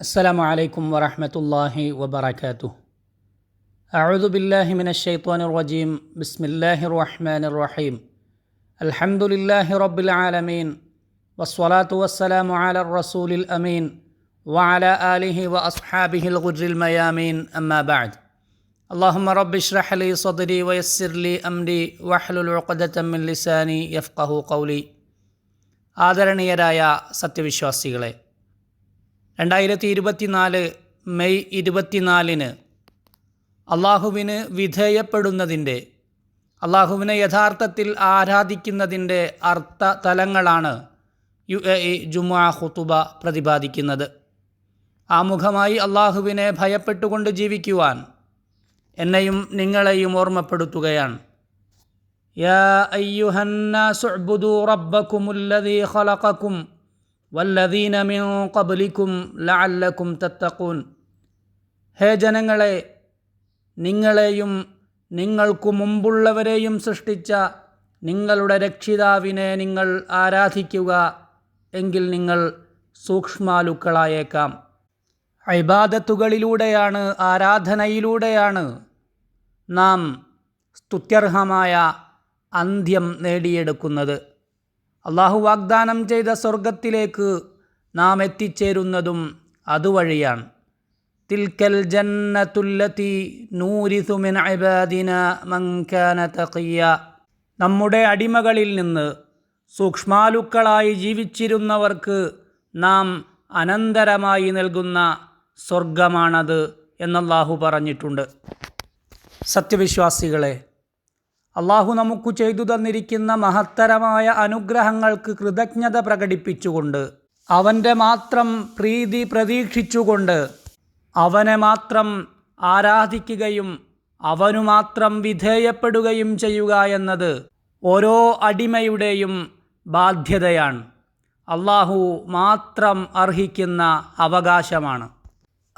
السلام عليكم ورحمة الله وبركاته أعوذ بالله من الشيطان الرجيم بسم الله الرحمن الرحيم الحمد لله رب العالمين والصلاة والسلام على الرسول الأمين وعلى آله وأصحابه الغر الميامين أما بعد اللهم رب اشرح لي صدري ويسر لي أمري واحلل عقدة من لساني يفقه قولي ആദരണീയരായ സത്യവിശ്വാസികളെ രണ്ടായിരത്തി ഇരുപത്തിനാല് മെയ് ഇരുപത്തിനാലിന് അള്ളാഹുവിന് വിധേയപ്പെടുന്നതിന്റെ അള്ളാഹുവിനെ യഥാർത്ഥത്തിൽ ആരാധിക്കുന്നതിന്റെ അർത്ഥ തലങ്ങളാണ് യു എ ഇ ജുമാ പ്രതിപാദിക്കുന്നത്. ആമുഖമായി അള്ളാഹുവിനെ ഭയപ്പെട്ടുകൊണ്ട് ജീവിക്കുവാൻ എന്നെയും നിങ്ങളെയും ഓർമ്മപ്പെടുത്തുകയാണ്. യാ അയ്യുഹന്നാസുഅ്ബുദൂ റബ്ബക്കുമുല്ലദീ ഖലഖക്കും വല്ലദീന മിൻ കബലിക്കും ലഅല്ലക്കും തത്തക്കൂൻ ഹേ ജനങ്ങളെ നിങ്ങളെയും നിങ്ങൾക്കു മുമ്പുള്ളവരെയും സൃഷ്ടിച്ച നിങ്ങളുടെ രക്ഷിതാവിനെ നിങ്ങൾ ആരാധിക്കുക എങ്കിൽ നിങ്ങൾ സൂക്ഷ്മാലുക്കളായേക്കാം. ഇബാദത്തുകളിലൂടെയാണ് ആരാധനയിലൂടെയാണ് നാം സ്തുത്യർഹമായ അന്ത്യം നേടിയെടുക്കുന്നത്. അള്ളാഹു വാഗ്ദാനം ചെയ്ത സ്വർഗത്തിലേക്ക് നാം എത്തിച്ചേരുന്നതും അതുവഴിയാണ്. തിൽക്കൽ ജന്നത്തുല്ലത്തി നൂരിസുമിൻ അബാദിന മങ്കാന തഖിയ. നമ്മുടെ അടിമകളിൽ നിന്ന് സൂക്ഷ്മാലുക്കളായി ജീവിച്ചിരുന്നവർക്ക് നാം അനന്തരമായി നൽകുന്ന സ്വർഗമാണത് എന്നല്ലാഹു പറഞ്ഞിട്ടുണ്ട്. സത്യവിശ്വാസികളെ അള്ളാഹു നമുക്ക് ചെയ്തു തന്നിരിക്കുന്ന മഹത്തരമായ അനുഗ്രഹങ്ങൾക്ക് കൃതജ്ഞത പ്രകടിപ്പിച്ചുകൊണ്ട് അവന്റെ മാത്രം പ്രീതി പ്രതീക്ഷിച്ചുകൊണ്ട് അവനെ മാത്രം ആരാധിക്കുകയും അവനു മാത്രം വിധേയപ്പെടുകയും ചെയ്യുക എന്നത് ഓരോ അടിമയുടെയും ബാധ്യതയാണ്. അള്ളാഹു മാത്രം അർഹിക്കുന്ന അവകാശമാണ്.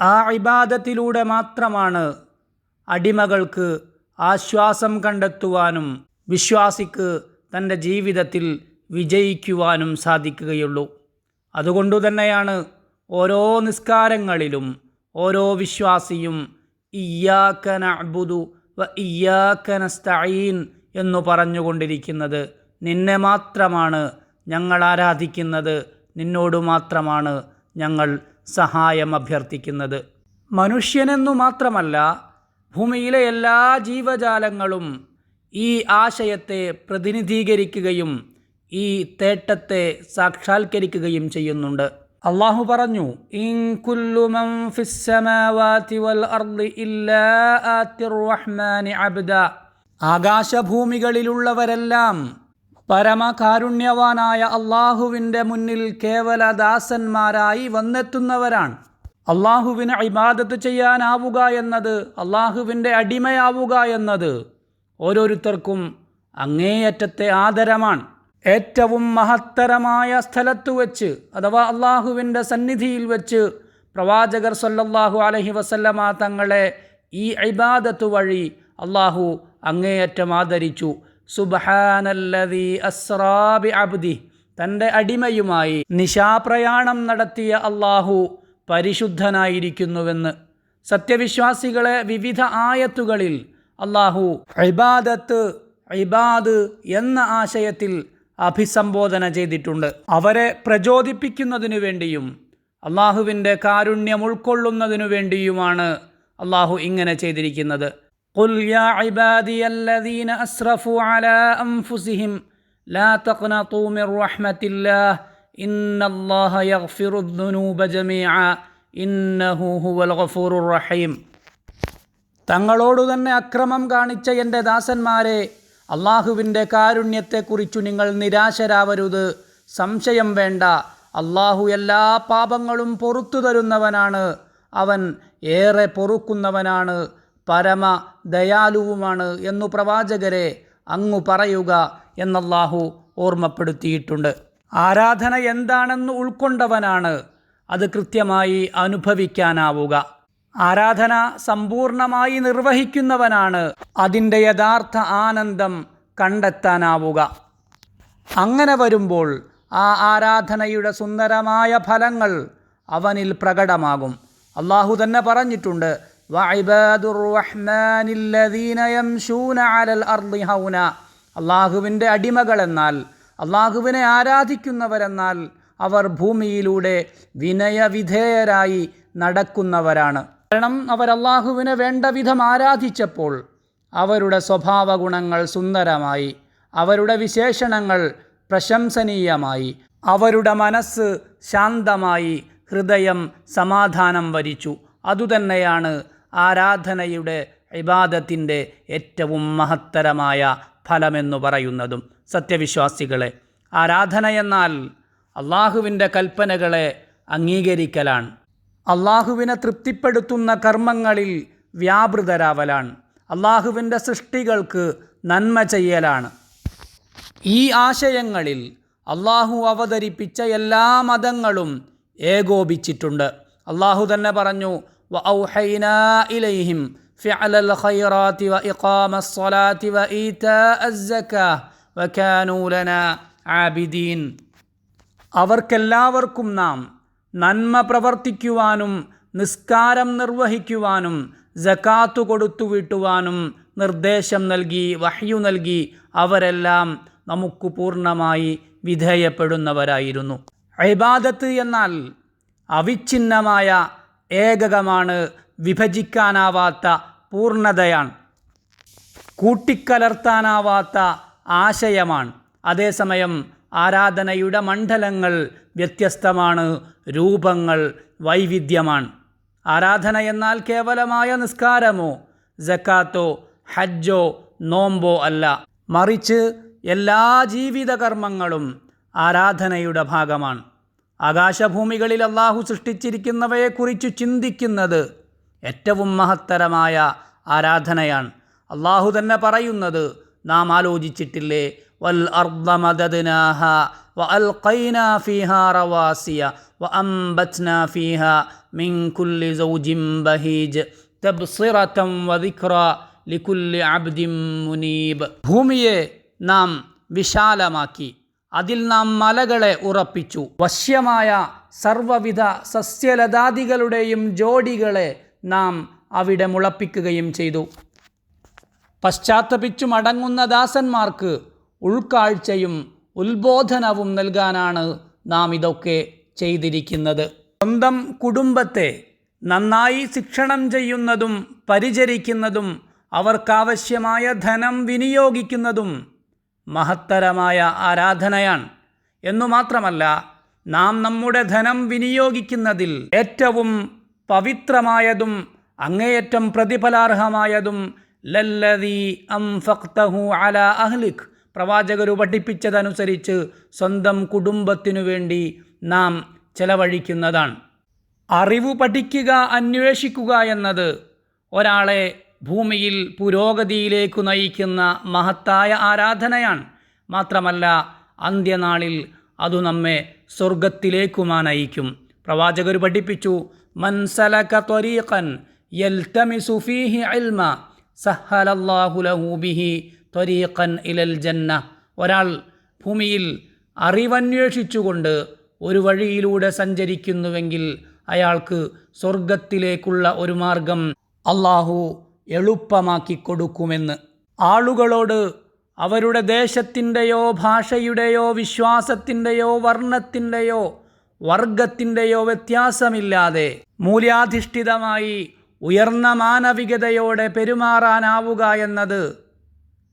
ആ ഇബാദത്തിലൂടെ മാത്രമാണ് അടിമകൾക്ക് ആശ്വാസം കണ്ടെത്തുവാനും വിശ്വാസിക്ക് തന്റെ ജീവിതത്തിൽ വിജയിക്കുവാനും സാധിക്കുകയുള്ളൂ. അതുകൊണ്ടു തന്നെയാണ് ഓരോ നിസ്കാരങ്ങളിലും ഓരോ വിശ്വാസിയും ഇയ്യാക്കന അബുദു വ ഇയ്യാക്കനസ്തഈൻ എന്നു പറഞ്ഞുകൊണ്ടിരിക്കുന്നത്. നിന്നെ മാത്രമാണ് ഞങ്ങൾ ആരാധിക്കുന്നത്. നിന്നോട് മാത്രമാണ് ഞങ്ങൾ സഹായം അഭ്യർത്ഥിക്കുന്നത്. മനുഷ്യനെന്നു മാത്രമല്ല ഭൂമിയിലെ എല്ലാ ജീവജാലങ്ങളും ഈ ആശയത്തെ പ്രതിനിധീകരിക്കുകയും ഈ തേട്ടത്തെ സാക്ഷാത്കരിക്കുകയും ചെയ്യുന്നുണ്ട്. അള്ളാഹു പറഞ്ഞു ആകാശഭൂമികളിലുള്ളവരെല്ലാം പരമകാരുണ്യവാനായ അള്ളാഹുവിന്റെ മുന്നിൽ കേവല ദാസന്മാരായി വന്നെത്തുന്നവരാണ്. അള്ളാഹുവിന് ഇബാദത്ത് ചെയ്യാനാവുക എന്നത് അള്ളാഹുവിന്റെ അടിമയാവുക എന്നത് ഓരോരുത്തർക്കും അങ്ങേയറ്റത്തെ ആദരമാണ്. ഏറ്റവും മഹത്തരമായ സ്ഥലത്ത് വെച്ച് അഥവാ അള്ളാഹുവിന്റെ സന്നിധിയിൽ വെച്ച് പ്രവാചകർ സല്ലല്ലാഹു അലഹി വസല്ലമ തങ്ങളെ ഈ ഇബാദത്ത് വഴി അള്ളാഹു അങ്ങേയറ്റം ആദരിച്ചു. സുബഹാനല്ലതി അസ്രാബി അബ്ദി തന്റെ അടിമയുമായി നിശാപ്രയാണം നടത്തിയ അള്ളാഹു പരിശുദ്ധനായിരിക്കുന്നുവെന്ന് സത്യവിശ്വാസികളെ വിവിധ ആയത്തുകളിൽ അള്ളാഹു ഇബാദത്ത് ഇബാദ് എന്ന ആശയത്തിൽ അഭിസംബോധന ചെയ്തിട്ടുണ്ട് അവരെ പ്രചോദിപ്പിക്കുന്നതിനു വേണ്ടിയും അള്ളാഹുവിൻ്റെ കാരുണ്യം ഉൾക്കൊള്ളുന്നതിനു വേണ്ടിയുമാണ് അള്ളാഹു ഇങ്ങനെ ചെയ്തിരിക്കുന്നത് قل يا عبادي الذين أسرفوا على أنفسهم لا تقنطوا من رحمة الله إن الله يغفر الذنوب جميعا إنه هو الغفور الرحيم തങ്ങളോടു തന്നെ അക്രമം കാണിച്ച എൻ്റെ ദാസന്മാരെ അള്ളാഹുവിൻ്റെ കാരുണ്യത്തെക്കുറിച്ചു നിങ്ങൾ നിരാശരാവരുത് സംശയം വേണ്ട അള്ളാഹു എല്ലാ പാപങ്ങളും പൊറത്തു തരുന്നവനാണ് അവൻ ഏറെ പൊറുക്കുന്നവനാണ് പരമ ദയാലുവുമാണ് എന്നു പ്രവാചകരെ അങ്ങു പറയുക എന്നല്ലാഹു ഓർമ്മപ്പെടുത്തിയിട്ടുണ്ട് ആരാധന എന്താണെന്ന് ഉൾക്കൊണ്ടവനാണ്. അത് കൃത്യമായി അനുഭവിക്കാനാവുക. ആരാധന സമ്പൂർണമായി നിർവഹിക്കുന്നവനാണ്. അതിന്റെ യഥാർത്ഥ ആനന്ദം കണ്ടെത്താനാവുക. അങ്ങനെ വരുമ്പോൾ ആ ആരാധനയുടെ സുന്ദരമായ ഫലങ്ങൾ അവനിൽ പ്രകടമാകും. അള്ളാഹു തന്നെ പറഞ്ഞിട്ടുണ്ട് അള്ളാഹുവിന്റെ അടിമകളെന്നാൽ അള്ളാഹുവിനെ ആരാധിക്കുന്നവരെന്നാൽ അവർ ഭൂമിയിലൂടെ വിനയവിധേയരായി നടക്കുന്നവരാണ്. കാരണം അവർ അള്ളാഹുവിനെ വേണ്ട വിധം ആരാധിച്ചപ്പോൾ അവരുടെ സ്വഭാവ ഗുണങ്ങൾ സുന്ദരമായി അവരുടെ വിശേഷണങ്ങൾ പ്രശംസനീയമായി അവരുടെ മനസ്സ് ശാന്തമായി ഹൃദയം സമാധാനം വരിച്ചു. അതുതന്നെയാണ് ആരാധനയുടെ ഇബാദത്തിന്റെ ഏറ്റവും മഹത്തരമായ ഫലമെന്നു പറയുന്നതും സത്യവിശ്വാസികളെ ആരാധന എന്നാൽ അള്ളാഹുവിന്റെ കൽപ്പനകളെ അംഗീകരിക്കലാണ്. അള്ളാഹുവിനെ തൃപ്തിപ്പെടുത്തുന്ന കർമ്മങ്ങളിൽ വ്യാപൃതരാവലാണ്. അള്ളാഹുവിന്റെ സൃഷ്ടികൾക്ക് നന്മ ചെയ്യലാണ്. ഈ ആശയങ്ങളിൽ അള്ളാഹു അവതരിപ്പിച്ച എല്ലാ മതങ്ങളും ഏകോപിച്ചിട്ടുണ്ട്. അള്ളാഹു തന്നെ പറഞ്ഞു വ ഔഹൈന ഇലൈഹിം فعل الخيرات وإقام الصلاة وإيتاء الزكاة وكانوا لنا عابدين അവർക്കെല്ലാവർക്കും നാം നന്മ പ്രവർത്തിക്കുവാനും നിസ്കാരം നിർവഹിക്കുവാനും ജക്കാത്തു കൊടുത്തു വീട്ടുവാനും നിർദ്ദേശം നൽകി വഹ്യു നൽകി അവരെല്ലാം നമുക്ക് പൂർണ്ണമായി വിധേയപ്പെടുന്നവരായിരുന്നു ഇബാദത്ത് എന്നാൽ അവിഛിന്നമായ ഏകകമാണ് വിഭജിക്കാനാവാത്ത പൂർണതയാണ്. കൂട്ടിക്കലർത്താനാവാത്ത ആശയമാണ്. അതേസമയം ആരാധനയുടെ മണ്ഡലങ്ങൾ വ്യത്യസ്തമാണ് രൂപങ്ങൾ വൈവിധ്യമാണ്. ആരാധന എന്നാൽ കേവലമായ നിസ്കാരമോ ജക്കാത്തോ ഹജ്ജോ നോമ്പോ അല്ല. മറിച്ച് എല്ലാ ജീവിതകർമ്മങ്ങളും ആരാധനയുടെ ഭാഗമാണ്. ആകാശഭൂമികളിൽ അള്ളാഹു സൃഷ്ടിച്ചിരിക്കുന്നവയെക്കുറിച്ച് ചിന്തിക്കുന്നത് ഏറ്റവും മഹത്തരമായ ആരാധനയാണ്. അള്ളാഹു തന്നെ പറയുന്നത് നാം ആലോചിച്ചിട്ടില്ലേ? വൽ അർദ്ദമദനാഹ വ അൽഖൈന ഫീഹ റവാസിയ വ അംബത്ന ഫീഹ മിൻ കുല്ലി സൗജിൻ ബഹീജ് തബ്സിറതം വ ദിക്റ ലികുല്ലി അബ്ദിൻ മുനീബ്. ഭൂമിയെ നാം വിശാലമാക്കി അതിൽ നാം മലകളെ ഉറപ്പിച്ചു. വശ്യമായ സർവവിധ സസ്യലതാദികളുടെയും ജോഡികളെ നാം അവിടെ മുളപ്പിക്കുകയും ചെയ്തു. പശ്ചാത്തപിച്ചു മടങ്ങുന്ന ദാസന്മാർക്ക് ഉൾക്കാഴ്ചയും ഉത്ബോധനവും നൽകാനാണ് നാം ഇതൊക്കെ ചെയ്തിരിക്കുന്നത്. സ്വന്തം കുടുംബത്തെ നന്നായി ശിക്ഷണം ചെയ്യുന്നതും പരിചരിക്കുന്നതും അവർക്കാവശ്യമായ ധനം വിനിയോഗിക്കുന്നതും മഹത്തരമായ ആരാധനയാണ്. എന്നു മാത്രമല്ല നാം നമ്മുടെ ധനം വിനിയോഗിക്കുന്നതിൽ ഏറ്റവും പവിത്രമായതും അങ്ങേയറ്റം പ്രതിഫലാർഹമായതും ലല്ലതി അംഫഖ്തഹു അല അഹ്ലിഖ് പ്രവാചകരു പഠിപ്പിച്ചതനുസരിച്ച് സ്വന്തം കുടുംബത്തിനു വേണ്ടി നാം ചെലവഴിക്കുന്നതാണ്. അറിവ് പഠിക്കുക അന്വേഷിക്കുക എന്നത് ഒരാളെ ഭൂമിയിൽ പുരോഗതിയിലേക്ക് നയിക്കുന്ന മഹത്തായ ആരാധനയാണ്. മാത്രമല്ല അന്ത്യനാളിൽ അതു നമ്മെ സ്വർഗത്തിലേക്കുമാ നയിക്കും. പ്രവാചകർ പഠിപ്പിച്ചു മൻസലക ത്വരീഖൻ യൽതമിസു ഫീഹി ഇൽമ സഹലല്ലാഹു ലഹു ബിഹി ത്വരീഖൻ ഇലൽ ജന്ന. ഒരാൾ ഭൂമിയിൽ അറിവന്വേഷിച്ചുകൊണ്ട് ഒരു വഴിയിലൂടെ സഞ്ചരിക്കുന്നുവെങ്കിൽ അയാൾക്ക് സ്വർഗത്തിലേക്കുള്ള ഒരു മാർഗം അള്ളാഹു എളുപ്പമാക്കി കൊടുക്കുമെന്ന്. ആളുകളോട് അവരുടെ ദേശത്തിന്റെയോ ഭാഷയുടെയോ വിശ്വാസത്തിന്റെയോ വർണത്തിന്റെയോ വർഗത്തിന്റെയോ വ്യത്യാസമില്ലാതെ മൂല്യാധിഷ്ഠിതമായി ഉയർന്ന മാനവികതയോടെ പെരുമാറാനാവുക എന്നത്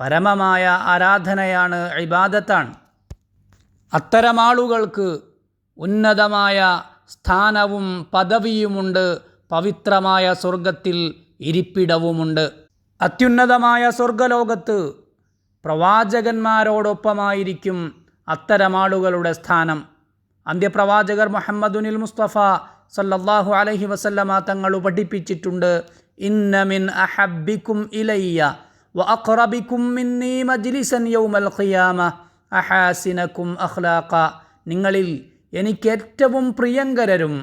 പരമമായ ആരാധനയാണ് ഇബാദത്താണ്. അത്തരമാളുകൾക്ക് ഉന്നതമായ സ്ഥാനവും പദവിയുമുണ്ട് പവിത്രമായ സ്വർഗത്തിൽ ഇരിപ്പിടവുമുണ്ട്. അത്യുന്നതമായ സ്വർഗലോകത്ത് പ്രവാചകന്മാരോടൊപ്പമായിരിക്കും അത്തരമാളുകളുടെ സ്ഥാനം. അന്ത്യപ്രവാചകർ മുഹമ്മദുനിൽ മുസ്തഫ സല്ലല്ലാഹു അലഹി വസല്ലമ തങ്ങൾ പഠിപ്പിച്ചിട്ടുണ്ട്. ഇന്നമിൻ അഹബിക്കും ഇലയ്യ വ മിന്നീ മജ്ലിസൻ യൗമൽ ഖിയാമ അഹാസിനക്കും അഖ്ലാഖ. നിങ്ങളിൽ എനിക്ക് ഏറ്റവും പ്രിയങ്കരരും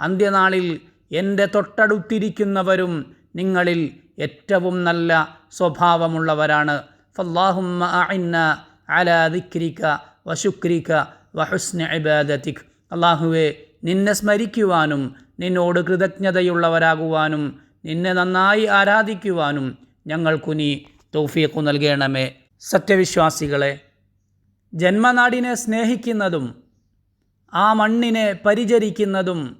അന്ത്യനാളിൽ എന്റെ തൊട്ടടുത്തിരിക്കുന്നവരും നിങ്ങളിൽ ഏറ്റവും നല്ല സ്വഭാവമുള്ളവരാണ്. ഫല്ലാഹുമ്മ അല ദിക്രിക വശുക്രിക വഹുസ്ന ഇബാദത്തിക് അള്ളാഹുവെ നിന്നെ സ്മരിക്കുവാനും നിന്നോട് കൃതജ്ഞതയുള്ളവരാകുവാനും നിന്നെ നന്നായി ആരാധിക്കുവാനും ഞങ്ങൾക്കു നീ തൗഫീഖു നൽകണമേ. സത്യവിശ്വാസികളെ ജന്മനാടിനെ സ്നേഹിക്കുന്നതും ആ മണ്ണിനെ പരിചരിക്കുന്നതും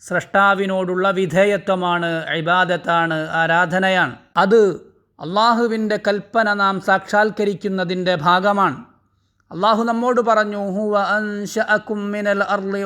സ്രഷ്ടാവിനോടുള്ള വിധേയത്വമാണ് ഇബാദത്താണ് ആരാധനയാണ്. അത് അള്ളാഹുവിന്റെ കൽപ്പന നാം സാക്ഷാത്കരിക്കുന്നതിന്റെ ഭാഗമാണ്. അള്ളാഹു നമ്മോട് പറഞ്ഞു ഹുവ മിനൽ അർളി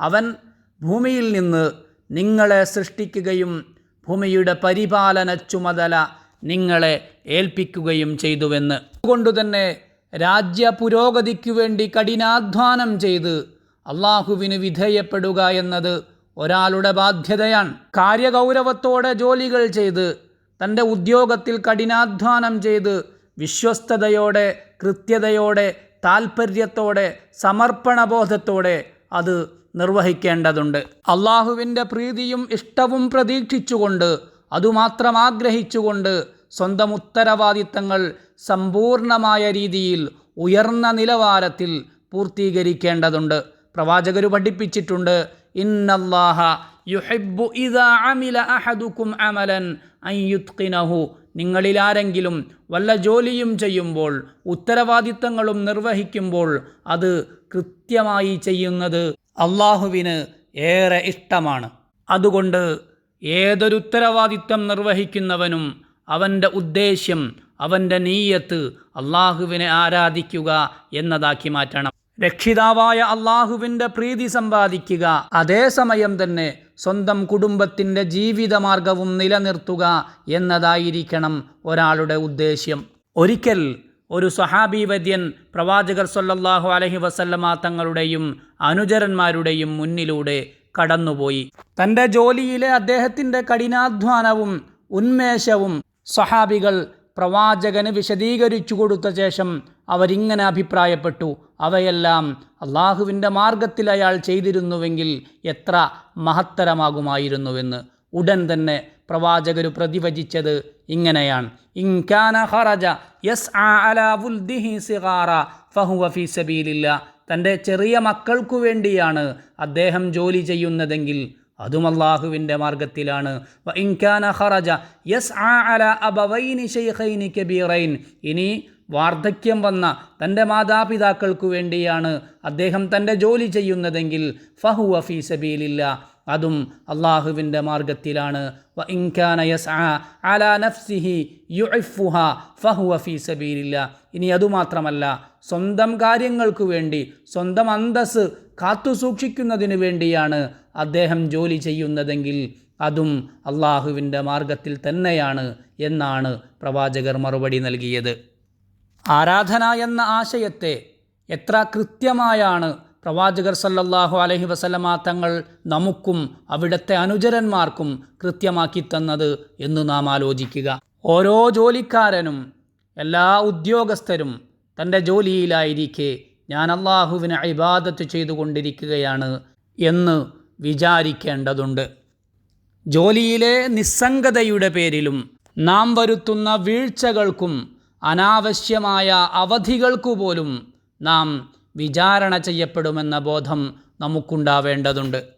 അവൻ ഭൂമിയിൽ നിന്ന് നിങ്ങളെ സൃഷ്ടിക്കുകയും ഭൂമിയുടെ പരിപാലന ചുമതല നിങ്ങളെ ഏൽപ്പിക്കുകയും ചെയ്തുവെന്ന്. അതുകൊണ്ടുതന്നെ രാജ്യ പുരോഗതിക്കു വേണ്ടി കഠിനാധ്വാനം ചെയ്ത് അള്ളാഹുവിന് വിധേയപ്പെടുക എന്നത് ഒരാളുടെ ബാധ്യതയാണ്. കാര്യഗൗരവത്തോടെ ജോലികൾ ചെയ്ത് തന്റെ ഉദ്യോഗത്തിൽ കഠിനാധ്വാനം ചെയ്ത് വിശ്വസ്തയോടെ കൃത്യതയോടെ താൽപ്പര്യത്തോടെ സമർപ്പണബോധത്തോടെ അത് നിർവഹിക്കേണ്ടതുണ്ട്. അള്ളാഹുവിന്റെ പ്രീതിയും ഇഷ്ടവും പ്രതീക്ഷിച്ചുകൊണ്ട് അതുമാത്രം ആഗ്രഹിച്ചുകൊണ്ട് സ്വന്തം ഉത്തരവാദിത്തങ്ങൾ സമ്പൂർണമായ രീതിയിൽ ഉയർന്ന നിലവാരത്തിൽ പൂർത്തീകരിക്കേണ്ടതുണ്ട്. പ്രവാചകർ പഠിപ്പിച്ചിട്ടുണ്ട് ഇന്നല്ലാഹ യുഹിബ്ബു ഇദാ അമില അഹദുക്കും അമലൻ അൻ യുത്ഖിനഹു നിങ്ങളിൽ ആരെങ്കിലും വല്ല ജോലിയും ചെയ്യുമ്പോൾ ഉത്തരവാദിത്തങ്ങളും നിർവഹിക്കുമ്പോൾ അത് കൃത്യമായി ചെയ്യുന്നത് അള്ളാഹുവിന് ഏറെ ഇഷ്ടമാണ്. അതുകൊണ്ട് ഏതൊരു ഉത്തരവാദിത്തം നിർവഹിക്കുന്നവനും അവന്റെ ഉദ്ദേശ്യം അവന്റെ നീയത്ത് അള്ളാഹുവിനെ ആരാധിക്കുക എന്നതാക്കി മാറ്റണം. രക്ഷിതാവായ അള്ളാഹുവിന്റെ പ്രീതി സമ്പാദിക്കുക അതേസമയം തന്നെ സ്വന്തം കുടുംബത്തിന്റെ ജീവിതമാർഗവും നിലനിർത്തുക എന്നതായിരിക്കണം ഒരാളുടെ ഉദ്ദേശ്യം. ഒരിക്കൽ ഒരു സഹാബി വദ്യൻ പ്രവാചകർ സൊല്ലാഹു അലഹി വസല്ലമ തങ്ങളുടെയും അനുചരന്മാരുടെയും മുന്നിലൂടെ കടന്നുപോയി. തന്റെ ജോലിയിലെ അദ്ദേഹത്തിന്റെ കഠിനാധ്വാനവും ഉന്മേഷവും സ്വഹാബികൾ പ്രവാചകന് വിശദീകരിച്ചു കൊടുത്ത ശേഷം അവരിങ്ങനെ അഭിപ്രായപ്പെട്ടു. അവയെല്ലാം അള്ളാഹുവിന്റെ മാർഗത്തിൽ അയാൾ ചെയ്തിരുന്നുവെങ്കിൽ എത്ര മഹത്തരമാകുമായിരുന്നുവെന്ന്. ഉടൻ തന്നെ പ്രവാചകർ പ്രതിവചിച്ചത് ഇങ്ങനെയാണ്. ഇൻകാന ഖറജ യസ് ഫഹുവ ഫീ സബീലില്ല. തന്റെ ചെറിയ മക്കൾക്കു വേണ്ടിയാണ് അദ്ദേഹം ജോലി ചെയ്യുന്നതെങ്കിൽ അതും അള്ളാഹുവിന്റെ മാർഗത്തിലാണ് ഖറജ കബീറൈൻ. ഇനി വാർദ്ധക്യം വന്ന തന്റെ മാതാപിതാക്കൾക്കു വേണ്ടിയാണ് അദ്ദേഹം തന്റെ ജോലി ചെയ്യുന്നതെങ്കിൽ ഫഹു ഫീ സബീലില്ല. അതും അള്ളാഹുവിന്റെ മാർഗത്തിലാണ് വ ഇൻകാന യസ് അലാ നഫ്സിഹി ഫഹുവ ഫീ ഇനി അതുമാത്രമല്ല സ്വന്തം കാര്യങ്ങൾക്കു വേണ്ടി സ്വന്തം അന്തസ് കാത്തു സൂക്ഷിക്കുന്നതിന് വേണ്ടിയാണ് അദ്ദേഹം ജോലി ചെയ്യുന്നതെങ്കിൽ അതും അള്ളാഹുവിന്റെ മാർഗത്തിൽ തന്നെയാണ് എന്നാണ് പ്രവാചകർ മറുപടി നൽകിയത്. ആരാധന എന്ന ആശയത്തെ എത്ര കൃത്യമായാണ് പ്രവാചകർ സല്ലല്ലാഹു അലഹി വസല്ലമ തങ്ങൾ നമുക്കും അവിടുത്തെ അനുചരന്മാർക്കും കൃത്യമാക്കി തന്നത് എന്ന് നാം ആലോചിക്കുക. ഓരോ ജോലിക്കാരനും എല്ലാ ഉദ്യോഗസ്ഥരും തന്റെ ജോലിയിലായിരിക്കെ ഞാൻ അള്ളാഹുവിനെ ഇബാദത്ത് ചെയ്തുകൊണ്ടിരിക്കുകയാണ് എന്ന് വിചാരിക്കേണ്ടതുണ്ട്. ജോലിയിലെ നിസ്സംഗതയുടെ പേരിലും നാം വരുത്തുന്ന വീഴ്ചകൾക്കും അനാവശ്യമായ അവധികൾക്കു പോലും നാം വിചാരണ ചെയ്യപ്പെടുമെന്ന ബോധം നമുക്കുണ്ടാവേണ്ടതുണ്ട്.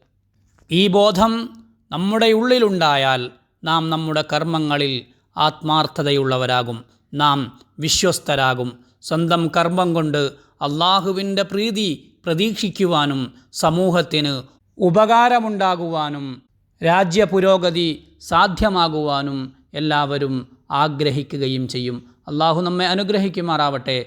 ഈ ബോധം നമ്മുടെ ഉള്ളിലുണ്ടായാൽ നാം നമ്മുടെ കർമ്മങ്ങളിൽ ആത്മാർത്ഥതയുള്ളവരാകും. നാം വിശ്വസ്തരാകും. സ്വന്തം കർമ്മം കൊണ്ട് അള്ളാഹുവിന്റെ പ്രീതി പ്രതീക്ഷിക്കുവാനും സമൂഹത്തിന് ഉപകാരമുണ്ടാകുവാനും രാജ്യ പുരോഗതി സാധ്യമാകുവാനും എല്ലാവരും ആഗ്രഹിക്കുകയും ചെയ്യും. അള്ളാഹു നമ്മെ അനുഗ്രഹിക്കുമാറാവട്ടെ.